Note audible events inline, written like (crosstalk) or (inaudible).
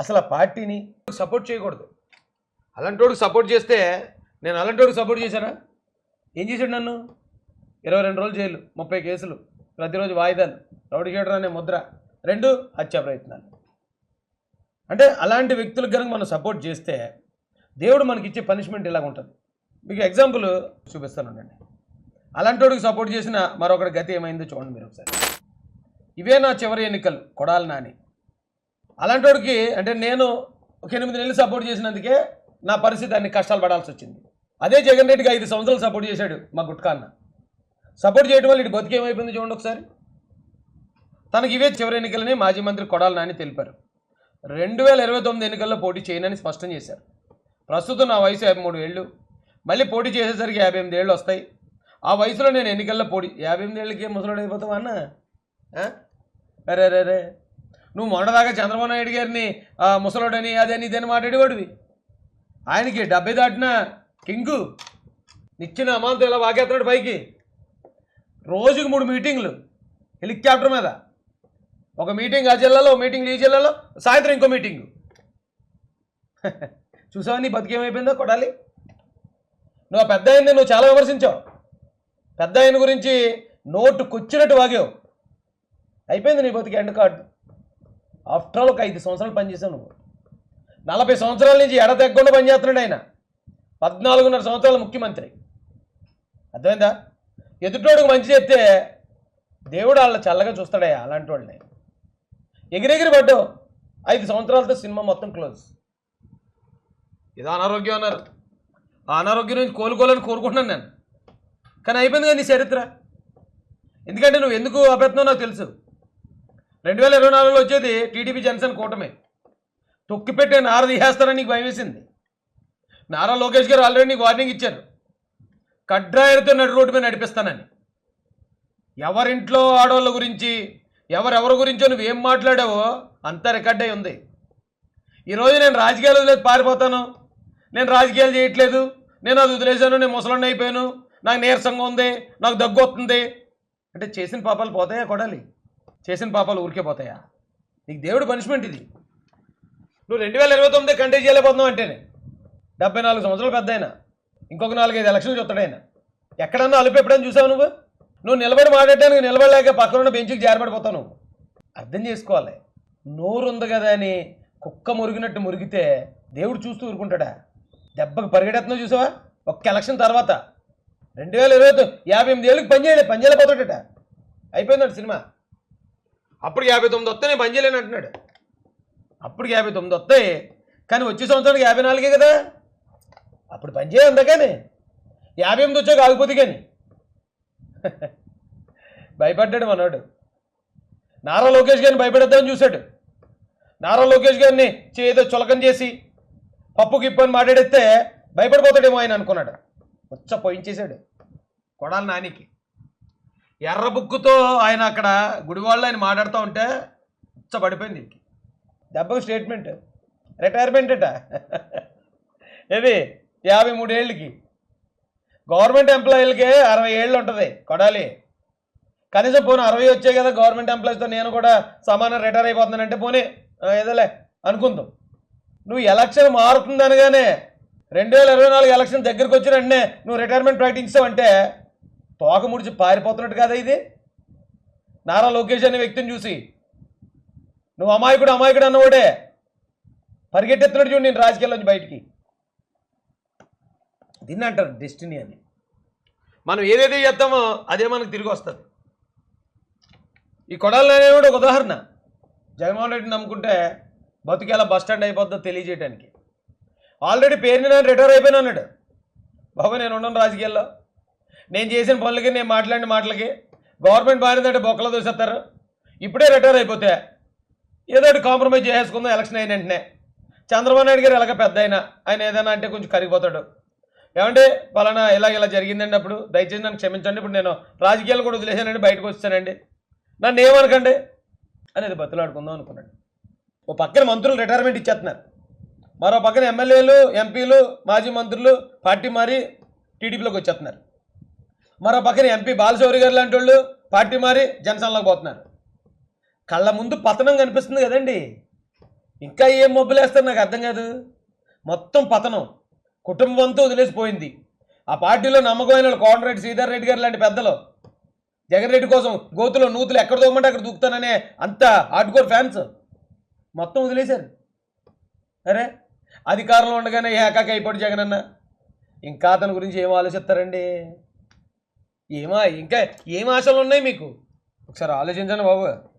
అసలు ఆ పార్టీని సపోర్ట్ చేయకూడదు. అలాంటోడికి సపోర్ట్ చేస్తే నేను అలాంటోడికి సపోర్ట్ చేశానా? ఏం చేశాడు నన్ను? ఇరవై రెండు రోజులు జైలు ముప్పై కేసులు ప్రతిరోజు వాయిదాలు రౌడీ షీటర్ అనే ముద్ర రెండు హత్యా ప్రయత్నాలు. అంటే అలాంటి వ్యక్తులకు కనుక మనం సపోర్ట్ చేస్తే దేవుడు మనకి ఇచ్చే పనిష్మెంట్ ఇలాగ ఉంటుంది. మీకు ఎగ్జాంపుల్ చూపిస్తాను ఉండండి అలాంటి వాడికి సపోర్ట్ చేసిన మరొకటి గతి ఏమైందో చూడండి మీరు ఒకసారి. ఇవే నా చివరి ఎన్నికలు కొడాలి నాని. అలాంటి వాడికి అంటే నేను ఒక ఎనిమిది నెలలు సపోర్ట్ చేసినందుకే నా పరిస్థితి అన్ని కష్టాలు పడాల్సి వచ్చింది. అదే జగన్ రెడ్డికి ఐదు సంవత్సరాలు సపోర్ట్ చేశాడు మా గుట్కాన్న సపోర్ట్ చేయడం వల్ల ఇటు బతికేమైపోయింది చూడండి ఒకసారి. తనకి ఇవే చివరి ఎన్నికలని మాజీ మంత్రి కొడాల నాని తెలిపారు. రెండు వేల ఇరవై తొమ్మిది ఎన్నికల్లో పోటీ చేయనని స్పష్టం చేశారు. ప్రస్తుతం నా వయసు యాభై మూడు ఏళ్ళు. మళ్ళీ పోటీ చేసేసరికి యాభై ఎనిమిది ఏళ్ళు వస్తాయి. ఆ వయసులో నేను ఎన్నికల్లో పోటీ యాభై ఎనిమిది ఏళ్ళకి ముసలాడు అయిపోతావా అన్న? అరే అరే అరే. నువ్వు మొన్నదాకా చంద్రబాబు నాయుడు గారిని ముసలోడని అదని ఇదని మాట్లాడేవాడివి. ఆయనకి డబ్బే దాటిన కింగు నిచ్చిన అమాంతం ఇలా వాకేస్తున్నాడు పైకి. రోజుకి మూడు మీటింగ్లు హెలికాప్టర్ మీద. ఒక మీటింగ్ ఆ జిల్లాలో ఒక మీటింగ్ ఈ జిల్లాలో సాయంత్రం ఇంకో మీటింగ్. (laughs) చూసావా నీ బతికేమైపోయిందో కొడాలి? నువ్వు ఆ పెద్ద ఆయన్ని నువ్వు చాలా విమర్శించావు. పెద్ద ఆయన గురించి నోటుకొచ్చినట్టు వాగావు. అయిపోయింది నీ బతికి ఎండ్ కార్డు. ఆఫ్టర్ ఆల్ ఒక ఐదు సంవత్సరాలు పనిచేసావు నువ్వు. నలభై సంవత్సరాల నుంచి ఎడతెగ్గకుండా పనిచేస్తున్నాడు ఆయన. పద్నాలుగున్నర సంవత్సరాల ముఖ్యమంత్రి. అర్థమైందా? ఎదుటోడికి మంచి చెప్తే దేవుడు వాళ్ళ చల్లగా చూస్తాడయ్యా అలాంటి వాళ్ళని. ఎగిరెగిరి పడ్డావు. ఐదు సంవత్సరాలతో సినిమా మొత్తం క్లోజ్. ఏదో అనారోగ్యం అన్నారు. ఆ అనారోగ్యం నుంచి కోలుకోవాలని కోరుకుంటున్నాను నేను. కానీ అయిపోయింది కానీ చరిత్ర? ఎందుకంటే నువ్వు ఎందుకు అభ్యర్థం నాకు తెలుసు. రెండు వేల ఇరవై నాలుగులో వచ్చేది టీడీపీ జనసేన కూటమి. తొక్కిపెట్టే నార తీసేస్తారని నీకు భయం వేసింది. నారా లోకేష్ గారు ఆల్రెడీ నీకు వార్నింగ్ ఇచ్చారు. కడ్రాయర్తో నడు రోడ్డు మీద నడిపిస్తానని. ఎవరింట్లో ఆడవాళ్ళ గురించి ఎవరెవరి గురించో నువ్వు ఏం మాట్లాడావో అంతా రికార్డ్ అయి ఉంది. ఈరోజు నేను రాజకీయాలు వదిలేదు పారిపోతాను. నేను రాజకీయాలు చేయట్లేదు. నేను అది వదిలేశాను. నేను ముసలాన్ని అయిపోయాను. నాకు నీరసంగా ఉంది. నాకు దగ్గు వస్తుంది. అంటే చేసిన పాపాలు పోతాయా కొడాలి? చేసిన పాపాలు ఊరికే పోతాయా? నీకు దేవుడు పనిష్మెంట్ ఇది. నువ్వు రెండు వేల ఇరవై తొమ్మిది కంటే చేయలేకపోతున్నావు అంటేనే. డెబ్బై నాలుగు సంవత్సరాలు పెద్ద అయినా ఇంకొక నాలుగైదు ఎలక్షన్లు చూస్తాడైనా ఎక్కడన్నా అలుపు ఎప్పుడైనా చూసావు నువ్వు? నువ్వు నిలబడి మాట్లాడటానికి నిలబడలేక పక్కన బెంచ్కి జారిపడిపోతావు నువ్వు. అర్థం చేసుకోవాలి. నోరు ఉంది కదా అని కుక్క మురిగినట్టు మురిగితే దేవుడు చూస్తూ ఊరుకుంటాడా? దెబ్బకి పరిగెడుతున్నావు చూసావా? ఒక్క ఎలక్షన్ తర్వాత. రెండు వేల ఇరవై యాభై ఎనిమిది ఏళ్ళకి పని పనిచేయలేకపోతాడట పని సినిమా. అప్పుడు యాభై తొమ్మిది వస్తే నేను పనిచేయలేను అంటున్నాడు. అప్పుడు యాభై తొమ్మిది వస్తాయి కానీ వచ్చే సంవత్సరానికి యాభై నాలుగే కదా? అప్పుడు పనిచేయదు చేయందా కానీ యాభై ఎనిమిది వచ్చాక ఆగిపోతే కానీ భయపడ్డాడు మనోడు. నారా లోకేష్ గారిని భయపెడద్దామని చూశాడు. నారా లోకేష్ గారిని చేదో చులకం చేసి పప్పు అని మాట్లాడితే భయపడిపోతాడేమో ఆయన అనుకున్నాడు. వచ్చ పోయించేశాడు. కొడాలి నానికి. ఎర్ర బుక్కుతో ఆయన అక్కడ గుడివాళ్ళు ఆయన మాట్లాడుతూ ఉంటే ఉచ్చ పడిపోయింది వీడికి. దెబ్బకు స్టేట్మెంట్ రిటైర్మెంట్ అట. ఏది? యాభై మూడేళ్ళకి గవర్నమెంట్ ఎంప్లాయీలకే అరవై ఏళ్ళు ఉంటుంది కొడాలి. కనీసం పోనీ అరవై వచ్చాయి కదా గవర్నమెంట్ ఎంప్లాయీస్తో నేను కూడా సమానం రిటైర్ అయిపోతున్నానంటే పోనీ ఏదోలే అనుకుందాం. నువ్వు ఎలక్షన్ మారుతుందనగానే రెండు వేల ఇరవై నాలుగు ఎలక్షన్ దగ్గరికి వచ్చిన వెంటనే నువ్వు రిటైర్మెంట్ ప్రకటించావంటే తోక ముడిచి పారిపోతున్నట్టు కదా ఇది? నారా లోకేష్ అనే వ్యక్తిని చూసి నువ్వు అమాయకుడు అమాయకుడు అన్నవాడే. పరిగెట్టెత్తున్నాడు చూడు నేను రాజకీయాల్లోంచి బయటికి. దీన్ని అంటారు డెస్టినీ అని. మనం ఏదైతే చేస్తామో అదే మనకు తిరిగి వస్తుంది. ఈ కొడాలనే కూడా ఒక ఉదాహరణ. జగన్మోహన్ రెడ్డిని నమ్ముకుంటే బతుకు బస్ స్టాండ్ అయిపోద్దో తెలియజేయడానికి ఆల్రెడీ పేరుని నేను రిటైర్ అయిపోయినా అన్నాడు. బాబు నేను ఉండను రాజకీయాల్లో. నేను చేసిన పనులకి నేను మాట్లాడిన మాటలకి గవర్నమెంట్ మారిందంటే బొక్కలో దూసేస్తారు. ఇప్పుడే రిటైర్ అయిపోతే ఏదో ఒకటి కాంప్రమైజ్ చేసేసుకుందాం ఎలక్షన్ అయిన వెంటనే. చంద్రబాబు నాయుడు గారు ఎలాగ పెద్ద ఆయన ఆయన ఏదైనా అంటే కొంచెం కరిగిపోతాడు. ఏమంటే పలానా ఇలా ఇలా జరిగిందండి అప్పుడు దయచేసి నన్ను క్షమించండి ఇప్పుడు నేను రాజకీయాలు కూడా వదిలేసానండి బయటకు వచ్చానండి నన్ను ఏమనకండి? అనేది బతులాడుకుందాం అనుకున్నాడు. ఓ పక్కన మంత్రులు రిటైర్మెంట్ ఇచ్చేస్తున్నారు. మరో పక్కన ఎమ్మెల్యేలు ఎంపీలు మాజీ మంత్రులు పార్టీ మారి టీడీపీలోకి వచ్చేస్తున్నారు. మరో పక్కన ఎంపీ బాలశౌరి గారు లాంటి వాళ్ళు పార్టీ మారి జనసేనలోకి పోతున్నారు. కళ్ళ ముందు పతనం కనిపిస్తుంది కదండి. ఇంకా ఏం మొబ్బులేస్తారు నాకు అర్థం కాదు. మొత్తం పతనం కుటుంబంతో వదిలేసిపోయింది. ఆ పార్టీలో నమ్మకమైన వాళ్ళు కోమటిరెడ్డి శ్రీధర్ రెడ్డి గారు లాంటి పెద్దలు. జగన్ రెడ్డి కోసం గోతులో నూతులు ఎక్కడ దూకమంటే అక్కడ దూకుతాననే అంత హార్డ్కోర్ ఫ్యాన్స్ మొత్తం వదిలేశారు. అరే అధికారంలో ఉండగానే ఏకాక అయిపోయాడు జగన్ అన్న ఇంకా అతని గురించి ఏం ఆలోచిస్తారండి? ఏమా ఇంకా ఏం ఆశలు ఉన్నాయి మీకు? ఒకసారి ఆలోచించండి బాబు.